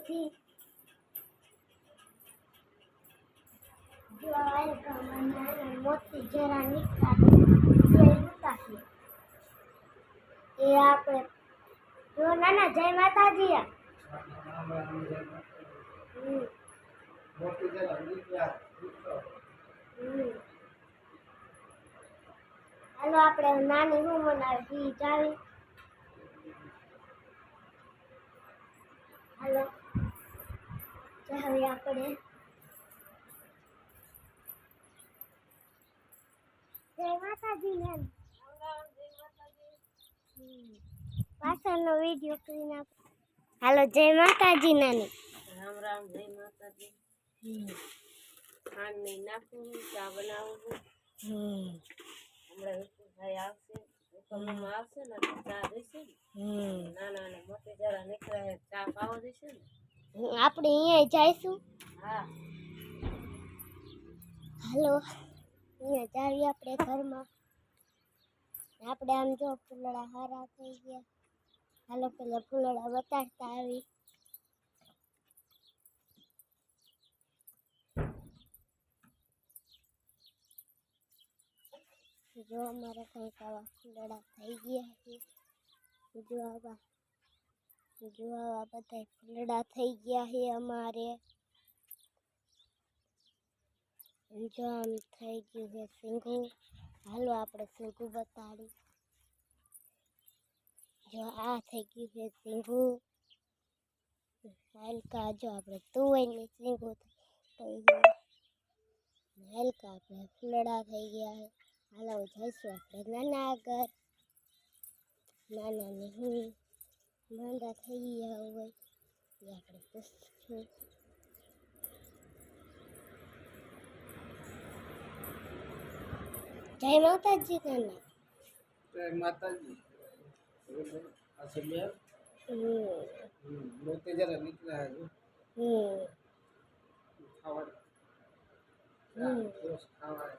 નથી જોવાય ગમના મોતી જરા એ આપણે જો નાના જય માતાજી આ મોતી જરા હાલો આપણે નાની હું મનાવી જાવી હાલો તો હવે આપણે જય માતાજીને પાછળનો વિડીયો કરી નાખો હાલો જય માતાજી રામ રામ જય માતાજી ખાંડ નહીં નાખવું ચા બનાવવું હમણાં ભાઈ આવશે મમ્મા આવશે ને ચા દેશે ને નાના અને મોટી જરા નીકળે ચા પાવો દેશે ને આપણે અહીંયા જઈશું હાલો અહીંયા જાવી આપણે ઘરમાં આપણે આમ જો ફૂલડા હારા થઈ ગયા હાલો પેલા ફૂલડા બતાડતા આવી જો અમારા કંઈક આવા ફૂલડા થઈ ગયા છે જો આવા जोवा बताई फळडा થઈ ગયા હે અમારે ઈંકા અમે થઈ ગયું હે સિંઘુ હાલો આપડે સિંઘુ બતાડી જો આ થઈ ગયું હે સિંઘુ ફાઈલ કા જો આપડે તુવાઈ ને સિંઘુ થઈ ગયું ફાઈલ કા ફળડા થઈ ગયા હે હાલો જઈશું આપડે નાનાગર નાના નહીં मन रखे यह हुए यह करे जय माता जी करना जय माता जी असमिया हम्म मोते हम्म, जरा निकला है हम्म खावा हम्म खावा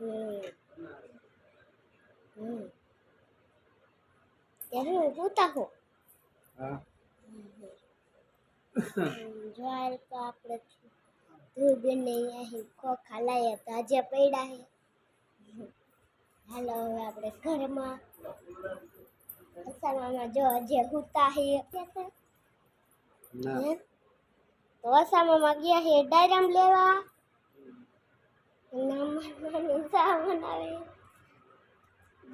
हम्म हम्म यार वो होता हो દ્વારકા આપણે ધ્રુબેન ને અહીં ખોખા લાયા હતા હજે પડ્યા છે હાલો હવે આપણે ઘરમાં અસામામાં જો હજે હુતા હે તો અસામામાં ગયા હે ડાયરામ લેવા નામ સામાન આવે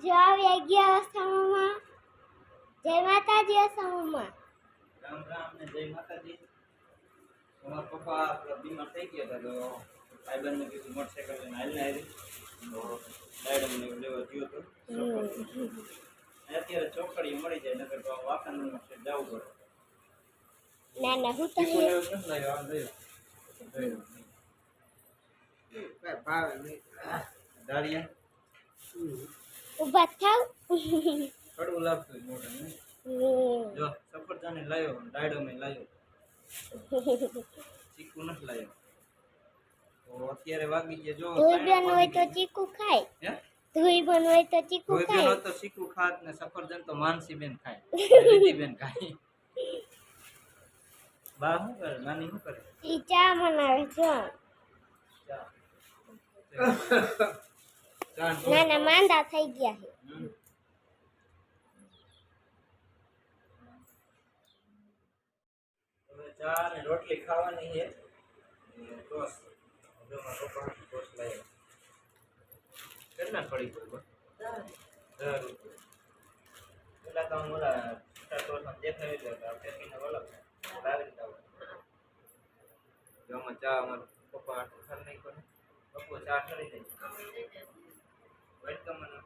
જો આવ્યા ગયા અસામામાં જય માતાજી અસમમાં રામ રામ ને જય માતાજી તમારા પપ્પા બીમાર થઈ ગયા હતા તો સાહેબાને કીધું મોટરસાઇકલ લઈને હાલીને આવી તો સાહેબ મને લેવા ગયો હતો અત્યારે ચોકડી મળી જાય નગર તો વાસણ મોટરસાઇકલ જવું પડે ના ના હું તો ભાવે નહીં દાળિયા ઉભા થાવ કડવું લાગતું મોઢાને જો સફરજન લાવ્યો ડાયડો મેં લાવ્યો ચીકુ નથી લાવ્યો તો અત્યારે વાગી ગયા જો ધોઈબન હોય તો ચીકુ ખાય હે ધોઈબન હોય તો ચીકુ ખાય ધોઈબન હોય તો ચીકુ ખાત ને સફરજન તો માનસી બેન ખાય રીતી બેન ખાય બા શું કરે નાની શું કરે ઈ ચા બનાવે છે ચા ના ના માંદા થઈ ગયા છે ચા અને રોટલી ખાવાની છે ટોસ જોમાં પપ્પા ટોસ લઈ કેટલા પડી ગયું દસ રૂપિયા પેલા તો ઓલા છૂટા ટોસમાં દેખાવી દે ફેંકીને ઓલા લાવી દીધા જોમાં ચા અમારા પપ્પા આટલું ખર નહીં કરે પપ્પો ચા ઠરી જાય વેલકમ મને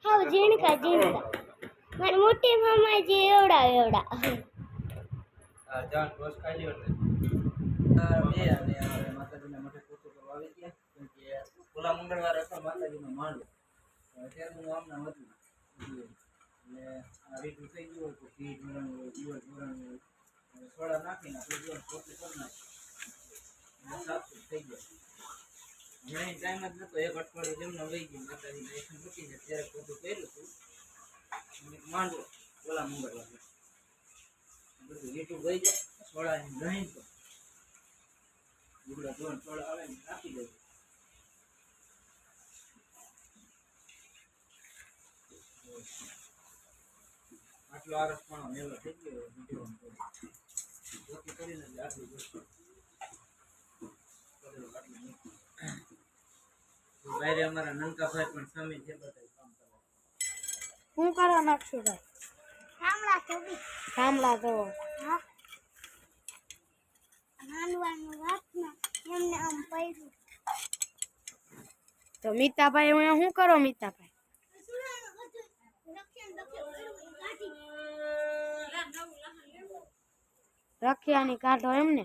हाव जिणका जिणका મારા મોટી મામા જે એવડા એવડા આ જાન બોસ ખાલી હોય ને અને માતાજીને મોટે પૂછું કરવા આવી ગયા કેમ કે ઓલા મંગળવાર હતો માતાજીનો માંડો અત્યારે હું આમના હતું એટલે આ રીત થઈ ગયું હતું ઘી ધોરણ હોય દિવસ ધોરણ હોય સોડા નાખીને આપણે પોતે કરી નાખ્યું સાફ થઈ ગયું હમણાં ટાઈમ જ નતો એક અઠવાડિયું જેમ નવાઈ ગયું માતાજી દર્શન મૂકી ને ત્યારે બધું કર્યું હતું માંડવો ઓલા મંગળવાર બધું લીટું ગઈ જાય સોળા ની નહીં તો ગુગડા ધોરણ સોળા આવે ને આપી દેવું આટલો આરસ પણ મેળો થઈ ગયો કરીને આટલું બારે અમારા નંકાભાઈ પણ સામે છે બધા કામ કરવા હું કરવા નાખશું ભાઈ થાંભલા તો બી થાંભલા તો હા નાનવાનું વાતમાં એમને આમ પડ્યું તો મિતાભાઈ હું શું કરો મીતાભાઈ રખિયાની કાઢો એમને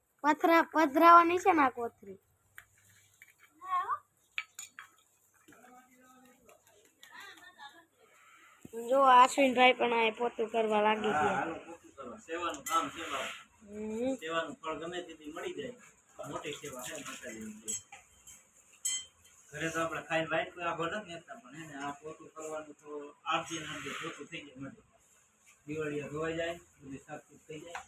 પથરા પધરાવાની છે ને આ કોથરી જો આશ્વિનભાઈ પણ આ પોતું કરવા લાગી ગયા સેવાનું કામ સેવા સેવાનું ફળ ગમે તેથી મળી જાય મોટી સેવા છે ઘરે તો આપણે ખાઈને વાઈટ આખો નથી નેતા પણ આ પોતું કરવાનું તો આરતી નામ પોતું થઈ જાય માટે દિવાળીએ ધોવાઈ જાય બધી સાફ થઈ જાય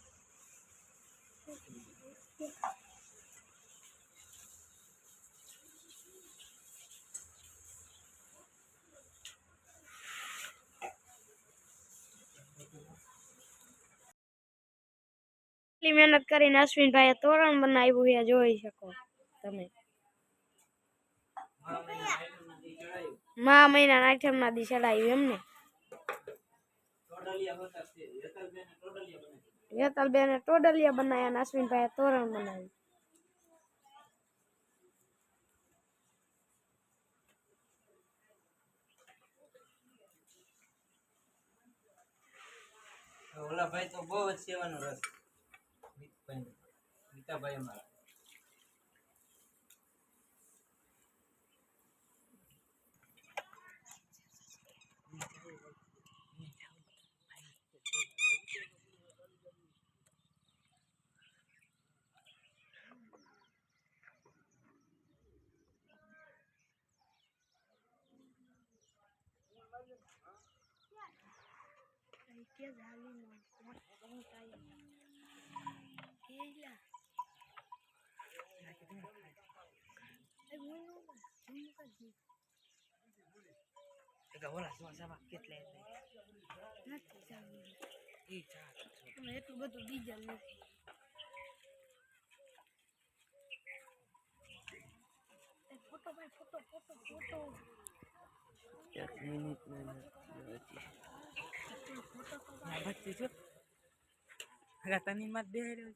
લી મહેનત કરીન અશ્વિન ભાયા તોરણ બનાયવ્યું એ જોઈ શકો તમે મા મહિના ના આઠમના દિશાડાઈવ એમ ને તોડલિયા હો શકે એટલે બેને તોડલિયા બને હેતલબેને ટોડલિયા બનાવ્યા અને તોરણ બનાવ્યું ઓલા ભાઈ તો બહુ જ સેવાનો રસ મિતભાઈ મિતાભાઈ અમારા ત્યાં જાલી મળે Eikä ole, se on sama ketle eteen. Nätti se on. Ei saa. Mä et ole tu vijan nyt. Foto vai foto, foto, foto. Ja minuut mennä. Nätti. ભત્તી જો રતની મત બેહાડ્યો